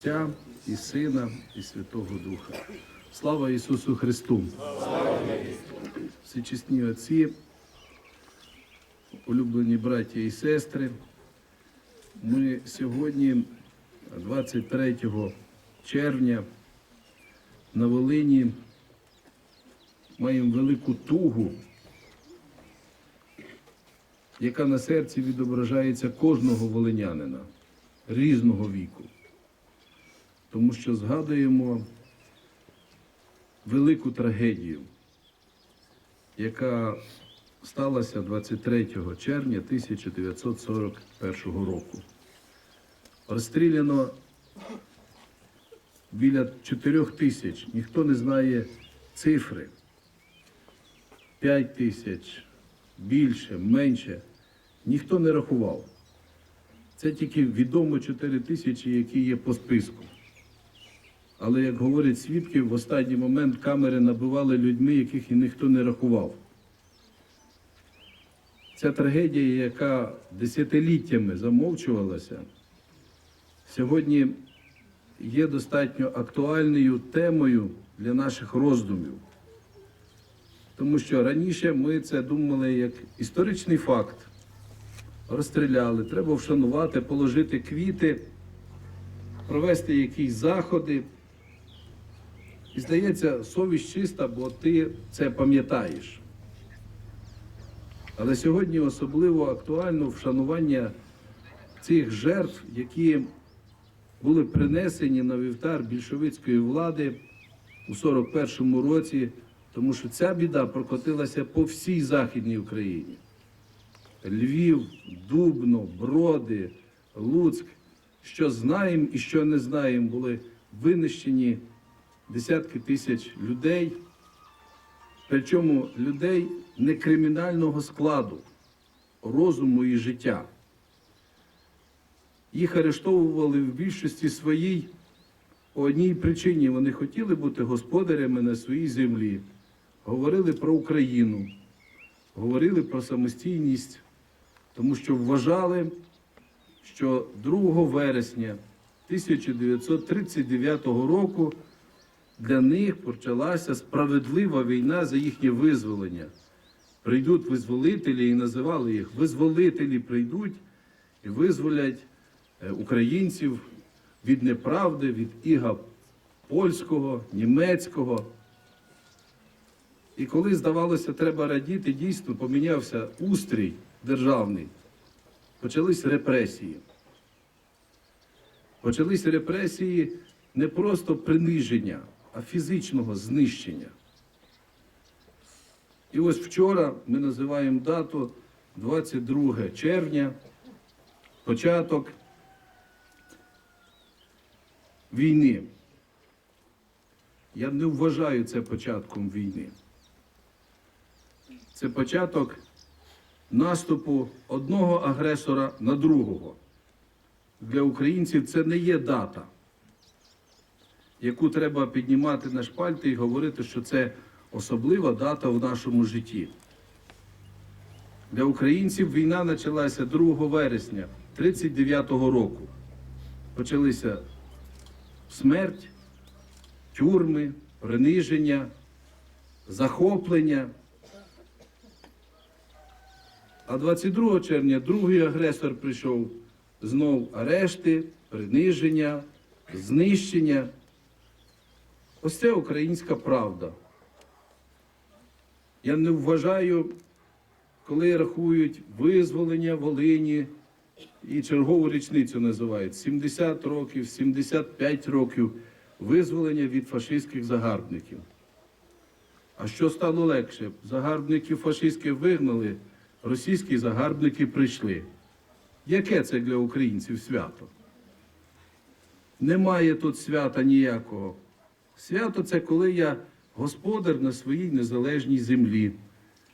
Отця і Сина, і Святого Духа. Слава Ісусу Христу! Всечесні отці, улюблені браті і сестри. Ми сьогодні, 23 червня, на Волині маємо велику тугу, яка на серці відображається кожного волинянина різного віку тому що згадуємо велику трагедію, яка сталася 23 червня 1941 року. Розстріляно біля 4 тисяч, ніхто не знає цифри. 5 тисяч, більше, менше, ніхто не рахував. Це тільки відомо 4 тисячі, які є по списку. Але, як говорять свідки, в останній момент камери набивали людьми, яких і ніхто не рахував. Ця трагедія, яка десятиліттями замовчувалася, сьогодні є достатньо актуальною темою для наших роздумів. Тому що раніше ми це думали як історичний факт. Розстріляли, треба вшанувати, положити квіти, провести якісь заходи. І здається, совість чиста, бо ти це пам'ятаєш. Але сьогодні особливо актуально вшанування цих жертв, які були принесені на вівтар більшовицької влади у 41-му році, тому що ця біда прокотилася по всій Західній Україні. Львів, Дубно, Броди, Луцьк, що знаємо і що не знаємо, були винищені десятки тисяч людей, причому людей не кримінального складу, розуму і життя. Їх арештовували в більшості своїй по одній причині. Вони хотіли бути господарями на своїй землі, говорили про Україну, говорили про самостійність, тому що вважали, що 2 вересня 1939 року для них почалася справедлива війна за їхнє визволення. Прийдуть визволителі і називали їх визволителі прийдуть і визволять е, українців від неправди, від іга польського, німецького. І коли здавалося, треба радіти, дійсно помінявся устрій державний, почались репресії. Почались репресії не просто приниження, а фізичного знищення. І ось вчора ми називаємо дату 22 червня, початок війни. Я не вважаю це початком війни. Це початок наступу одного агресора на другого. Для українців це не є дата яку треба піднімати на шпальти і говорити, що це особлива дата в нашому житті. Для українців війна почалася 2 вересня 1939 року. Почалися смерть, тюрми, приниження, захоплення. А 22 червня другий агресор прийшов знов арешти, приниження, знищення. Ось це українська правда. Я не вважаю, коли рахують визволення Волині і чергову річницю називають 70 років, 75 років визволення від фашистських загарбників. А що стало легше? Загарбників фашистських вигнали, російські загарбники прийшли. Яке це для українців свято? Немає тут свята ніякого. Свято це коли я господар на своїй незалежній землі,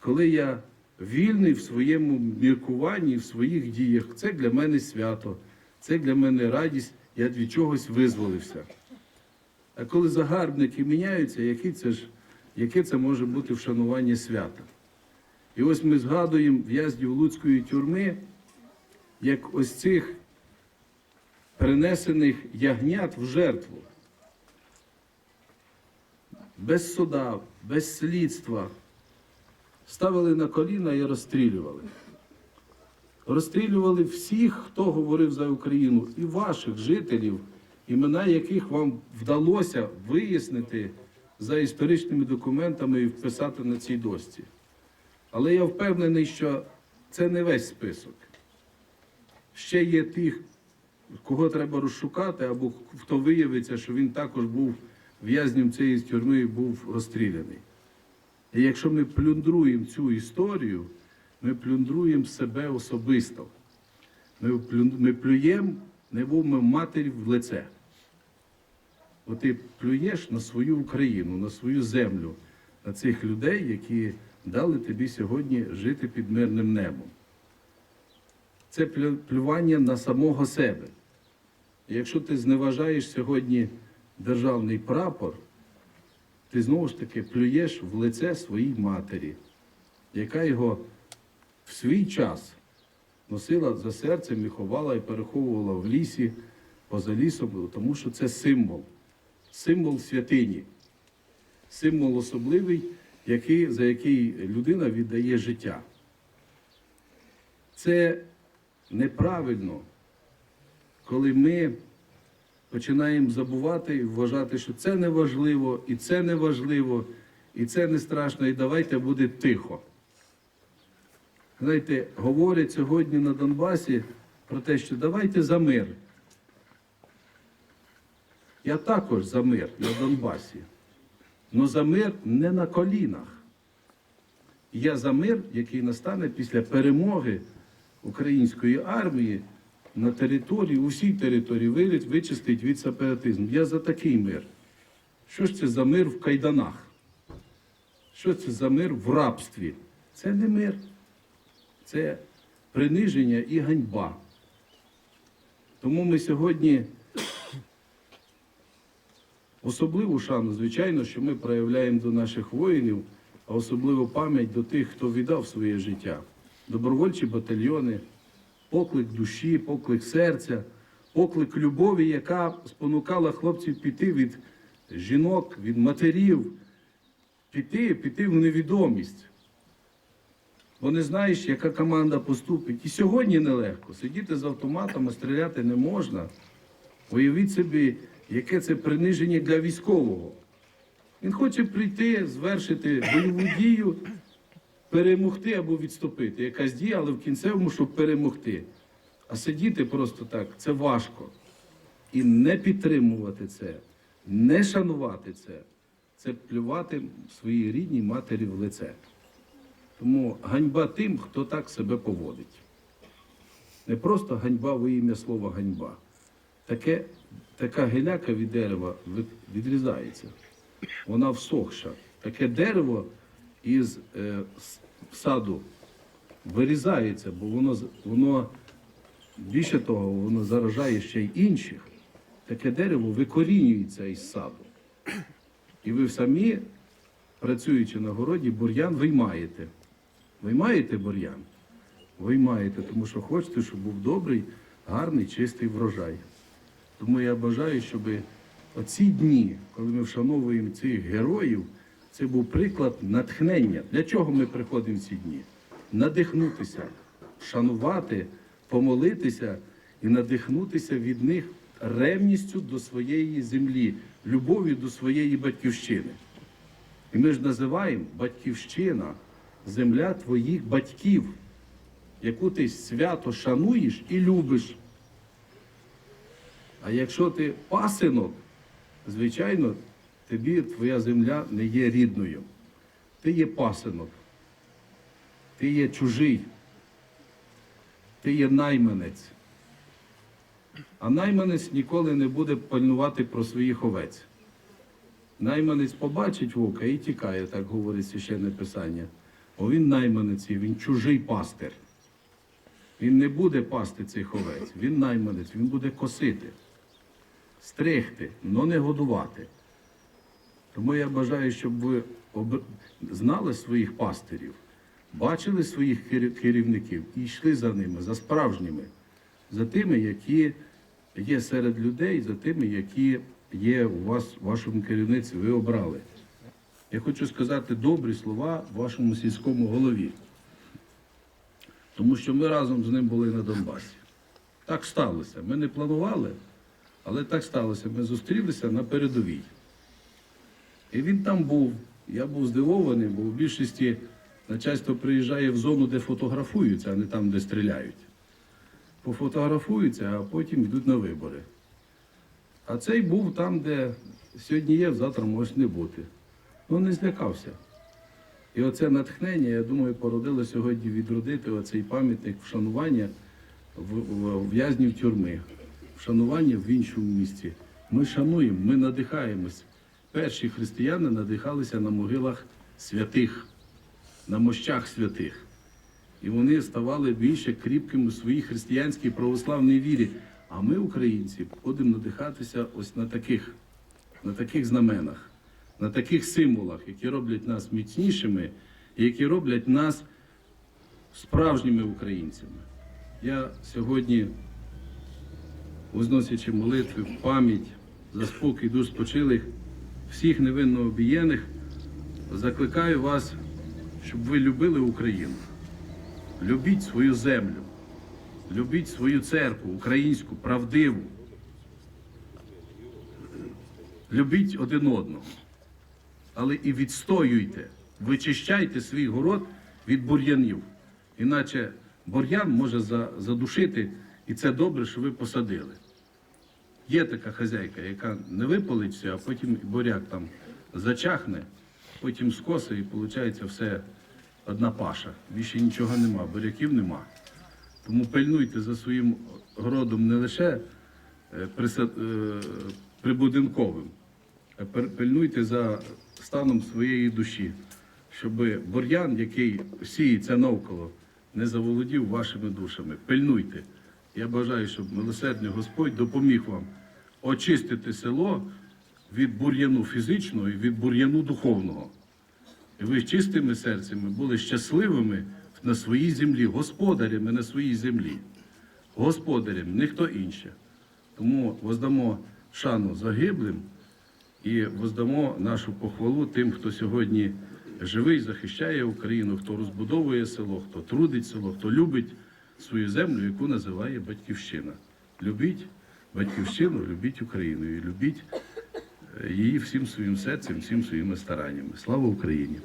коли я вільний в своєму міркуванні, в своїх діях. Це для мене свято, це для мене радість, я від чогось визволився. А коли загарбники міняються, яке це ж, яке це може бути вшанування свята? І ось ми згадуємо в'язнів Луцької тюрми, як ось цих принесених ягнят в жертву. Без суда, без слідства. Ставили на коліна і розстрілювали. Розстрілювали всіх, хто говорив за Україну, і ваших жителів, імена яких вам вдалося вияснити за історичними документами і вписати на цій дошці. Але я впевнений, що це не весь список. Ще є тих, кого треба розшукати, або хто виявиться, що він також був в'язнем цієї тюрми був розстріляний. І якщо ми плюндруємо цю історію, ми плюндруємо себе особисто. Ми, плюн- ми плюємо невому матері в лице. Бо ти плюєш на свою Україну, на свою землю, на цих людей, які дали тобі сьогодні жити під мирним небом. Це плювання на самого себе. І якщо ти зневажаєш сьогодні державний прапор, ти знову ж таки плюєш в лице своїй матері, яка його в свій час носила за серцем і ховала і переховувала в лісі, поза лісом, тому що це символ, символ святині, символ особливий, який, за який людина віддає життя. Це неправильно, коли ми починаємо забувати вважати, що це не важливо, і це не важливо, і це не страшно, і давайте буде тихо. Знаєте, говорять сьогодні на Донбасі про те, що давайте за мир. Я також за мир на Донбасі. але за мир не на колінах. Я за мир, який настане після перемоги української армії на території, усій території виліт, вичистить від сепаратизму. Я за такий мир. Що ж це за мир в кайданах? Що це за мир в рабстві? Це не мир. Це приниження і ганьба. Тому ми сьогодні особливу шану, звичайно, що ми проявляємо до наших воїнів, а особливо пам'ять до тих, хто віддав своє життя. Добровольчі батальйони, поклик душі, поклик серця, поклик любові, яка спонукала хлопців піти від жінок, від матерів, піти, піти в невідомість. Бо не знаєш, яка команда поступить. І сьогодні нелегко. Сидіти з автоматом, а стріляти не можна. Уявіть собі, яке це приниження для військового. Він хоче прийти, звершити бойову дію, перемогти або відступити. Якась дія, але в кінцевому, щоб перемогти. А сидіти просто так це важко. І не підтримувати це, не шанувати це, це плювати своїй рідній матері в лице. Тому ганьба тим, хто так себе поводить. Не просто ганьба во ім'я слова ганьба. Таке, така геляка від дерева відрізається. Вона всохша. Таке дерево із е, с- саду вирізається, бо воно, воно більше того, воно заражає ще й інших. Таке дерево викорінюється із саду. І ви самі, працюючи на городі, бур'ян виймаєте. Виймаєте бур'ян? Виймаєте, тому що хочете, щоб був добрий, гарний, чистий врожай. Тому я бажаю, щоб оці дні, коли ми вшановуємо цих героїв, це був приклад натхнення. Для чого ми приходимо в ці дні? Надихнутися, вшанувати, помолитися і надихнутися від них ревністю до своєї землі, любов'ю до своєї батьківщини. І ми ж називаємо батьківщина, земля твоїх батьків, яку ти свято шануєш і любиш. А якщо ти пасинок, звичайно, тобі твоя земля не є рідною. Ти є пасинок, ти є чужий, ти є найманець. А найманець ніколи не буде пальнувати про своїх овець. Найманець побачить вовка і тікає, так говорить священне писання. Бо він найманець, і він чужий пастир. Він не буде пасти цих овець, він найманець, він буде косити, стригти, але не годувати. Тому я бажаю, щоб ви знали своїх пастирів, бачили своїх керівників і йшли за ними, за справжніми, за тими, які є серед людей за тими, які є у вас, у вашому керівниці, ви обрали. Я хочу сказати добрі слова вашому сільському голові. Тому що ми разом з ним були на Донбасі. Так сталося. Ми не планували, але так сталося. Ми зустрілися на передовій. І він там був. Я був здивований, бо в більшості начальство приїжджає в зону, де фотографуються, а не там, де стріляють. Пофотографуються, а потім йдуть на вибори. А цей був там, де сьогодні є, завтра може не бути. Ну не злякався. І оце натхнення, я думаю, породило сьогодні відродити оцей пам'ятник вшанування в- в'язнів тюрми, вшанування в іншому місці. Ми шануємо, ми надихаємось. Перші християни надихалися на могилах святих, на мощах святих. І вони ставали більше кріпкими у своїй християнській православній вірі. А ми, українці, будемо надихатися ось на таких, на таких знаменах, на таких символах, які роблять нас міцнішими які роблять нас справжніми українцями. Я сьогодні, возносячи молитви пам'ять за спокій душ спочилих, всіх невинно обієних, закликаю вас, щоб ви любили Україну. Любіть свою землю, любіть свою церкву, українську, правдиву. Любіть один одного, але і відстоюйте, вичищайте свій город від бур'янів. Іначе бур'ян може задушити, і це добре, що ви посадили. Є така хазяйка, яка не випалить все, а потім буряк там зачахне, потім скоси, і виходить все одна паша. Більше нічого нема, буряків нема. Тому пильнуйте за своїм городом не лише е, е, прибудинковим, а пильнуйте за станом своєї душі, щоб бур'ян, який сіється навколо, не заволодів вашими душами. Пильнуйте. Я бажаю, щоб милосердний Господь допоміг вам очистити село від бур'яну фізичного і від бур'яну духовного. І ви чистими серцями були щасливими на своїй землі, господарями на своїй землі. Господарям, ніхто інше. Тому воздамо шану загиблим і воздамо нашу похвалу тим, хто сьогодні живий, захищає Україну, хто розбудовує село, хто трудить село, хто любить свою землю, яку називає Батьківщина. Любіть Батьківщину, любіть Україну і любіть е, її всім своїм серцем, всім своїми стараннями. Слава Україні!